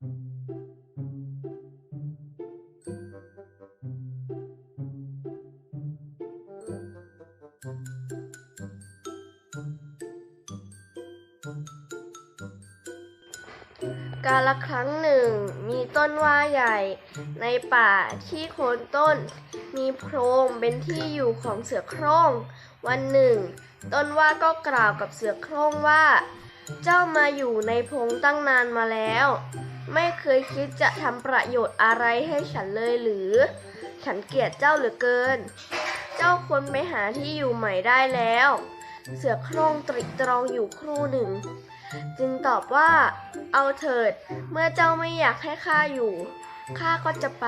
กาละครั้งหนึ่งมีต้นว่าใหญ่ ในป่าที่โคนต้น มีโพรงเป็นที่อยู่ของเสือโคร่ง วันหนึ่ง ต้นว่าก็กล่าวกับเสือโคร่งว่า เจ้ามาอยู่ในโพรงตั้งนานมาแล้ว ไม่เคยคิดจะทำประโยชน์อะไรให้ฉันเลยหรือ ฉันเกลียดเจ้าเหลือเกิน เจ้าควรไปหาที่อยู่ใหม่ได้แล้ว เสือโคร่งตริตรองอยู่ครู่หนึ่ง จึงตอบว่า เอาเถิด เมื่อเจ้าไม่อยากให้ข้าอยู่ข้าก็จะไป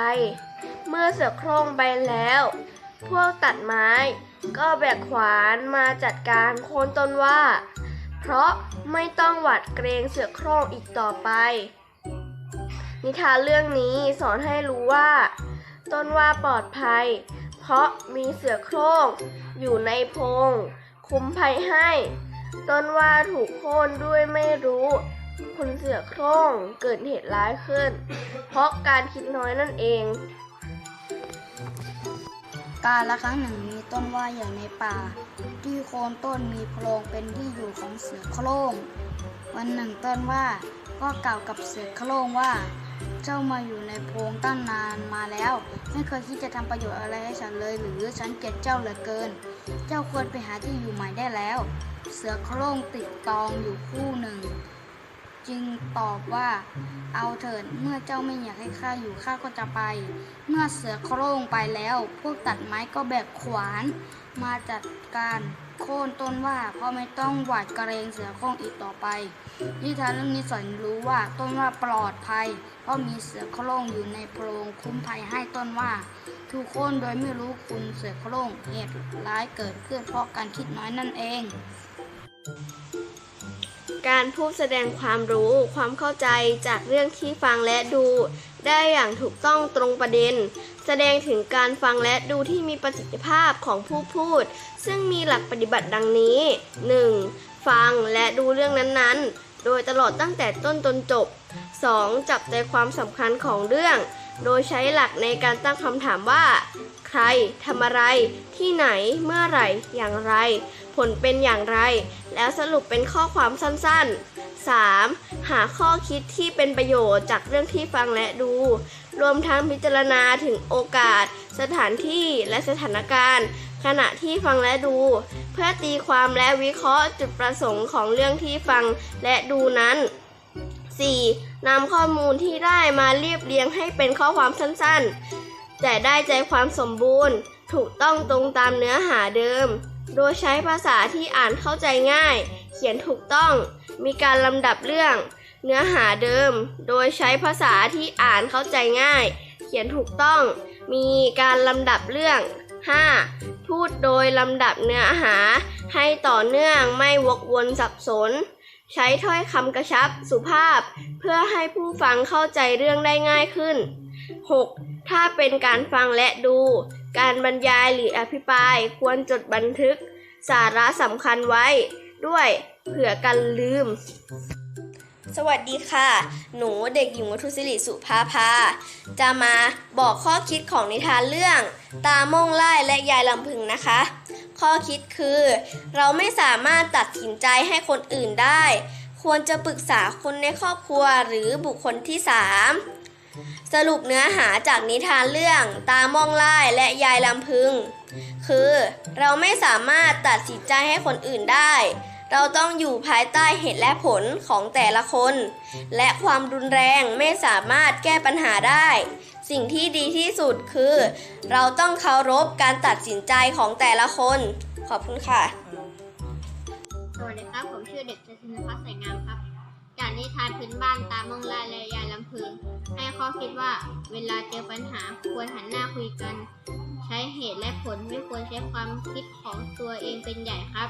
เมื่อเสือโคร่งไปแล้ว พวกตัดไม้ ก็แบกขวานมาจัดการโค่นต้นว่า เพราะไม่ต้องหวัดเกรงเสือโคร่งอีกต่อไป นิทานเรื่องนี้สอนให้รู้ว่า ต้นว่าปลอดภัย เพราะมีเสือโคร่งอยู่ในพง คุ้มภัยให้ ต้นว่าถูกโค่นด้วยไม่รู้ คุณเสือโคร่งเกิดเหตุร้ายขึ้น เพราะการคิดน้อยนั่นเอง การละครั้งหนึ่งมีต้นว่าใหญ่ในป่า ที่โคนต้นมีโพรงเป็นที่อยู่ของเสือโคร่งวันหนึ่งต้นว่า ก็กล่าวกับเสือโคร่งว่า เจ้ามาอยู่ในโพรงตั้งนานมาแล้ว ไม่เคยคิดจะทำประโยชน์อะไรให้ฉันเลยหรือฉันเกลียดเจ้าเหลือเกิน เจ้าควรไปหาที่อยู่ใหม่ได้แล้ว เสือโคร่งติดตองอยู่คู่หนึ่ง จึงตอบว่า เอาเถิดเมื่อเจ้าไม่อยากให้ข้าอยู่ข้าก็จะไป เมื่อเสือโคร่งไปแล้ว พวกตัดไม้ก็แบกขวานมาจัดการ โค่นต้นว่าเพราะไม่ต้องหวาดเกรงเสือโคร่งอีกต่อไปนิทานเรื่องนี้สอนรู้ว่าต้นว่าปลอดภัย เพราะมีเสือโคร่งอยู่ในโพรงคุ้มภัยให้ต้นว่าทุกคนโดยไม่รู้คุณเสือโคร่งเหตุร้ายเกิดขึ้นเพราะการคิดน้อยนั่นเอง การพูดแสดงความรู้ ความเข้าใจจากเรื่องที่ฟังและดู ได้อย่างถูกต้องตรงประเด็น แสดงถึงการฟังและดูที่มีประสิทธิภาพของผู้พูด ซึ่งมีหลักปฏิบัติดังนี้ 1. ฟังและดูเรื่องนั้นๆ โดยตลอดตั้งแต่ต้นจนจบ 2. จับใจความสำคัญของเรื่อง โดยใช้หลักในการตั้งคำถามว่า ใครทำอะไร ที่ไหนเมื่อไหร่ อย่างไร ผลเป็นอย่างไร แล้วสรุปเป็นข้อความสั้นๆ 3. หาข้อคิดที่เป็นประโยชน์จากเรื่องที่ฟังและดู รวมทั้งพิจารณาถึงโอกาส สถานที่และสถานการณ์ ขณะที่ฟังและดู เพื่อตีความและวิเคราะห์จุดประสงค์ของเรื่องที่ฟังและดูนั้น 4. นำข้อมูลที่ได้มาเรียบเรียงให้เป็นข้อความสั้นๆ แต่ได้ใจความสมบูรณ์ ถูกต้องตรงตามเนื้อหาเดิม โดยใช้ภาษาที่อ่านเข้าใจง่าย เขียนถูกต้อง มีการลำดับเรื่อง เนื้อหาเดิม โดยใช้ภาษาที่อ่านเข้าใจง่าย เขียนถูกต้อง มีการลำดับเรื่อง 5. พูดโดยลำดับเนื้อหา ให้ต่อเนื่องไม่วกวนสับสน ใช้ถ้อยคำกระชับสุภาพ เพื่อให้ผู้ฟังเข้าใจเรื่องได้ง่ายขึ้น 6. ถ้าเป็นการฟังและดู การบรรยายหรืออภิปรายควรจดบันทึก สาระสำคัญไว้ ด้วยเผื่อกันลืม สวัสดีค่ะ หนูเด็กหญิงวัทุศิริสุภาภา จะมาบอกข้อคิดของนิทานเรื่อง ตาโมงไล่และยายลำพึงนะคะ ข้อคิดคือ เราไม่สามารถตัดสินใจให้คนอื่นได้ ควรจะปรึกษาคนในครอบครัวหรือบุคคลที่สามสรุปเนื้อหาจากนิทานเรื่องตามองไล่และยายลำพึง คือเราไม่สามารถตัดสินใจให้คนอื่นได้ เราต้องอยู่ภายใต้เหตุและผลของแต่ละคน และความรุนแรงไม่สามารถแก้ปัญหาได้ สิ่งที่ดีที่สุดคือ เราต้องเคารพการตัดสินใจของแต่ละคน ขอบคุณค่ะ สวัสดีครับ ผมชื่อเด็กชายธินพัฒน์สงามครับ จากนิทานพื้นบ้านตามมองลายและยายลำพึง ให้ข้อคิดว่าเวลาเจอปัญหาควรหันหน้าคุยกัน ใช้เหตุและผลไม่ควรใช้ความคิดของตัวเองเป็นใหญ่ครับ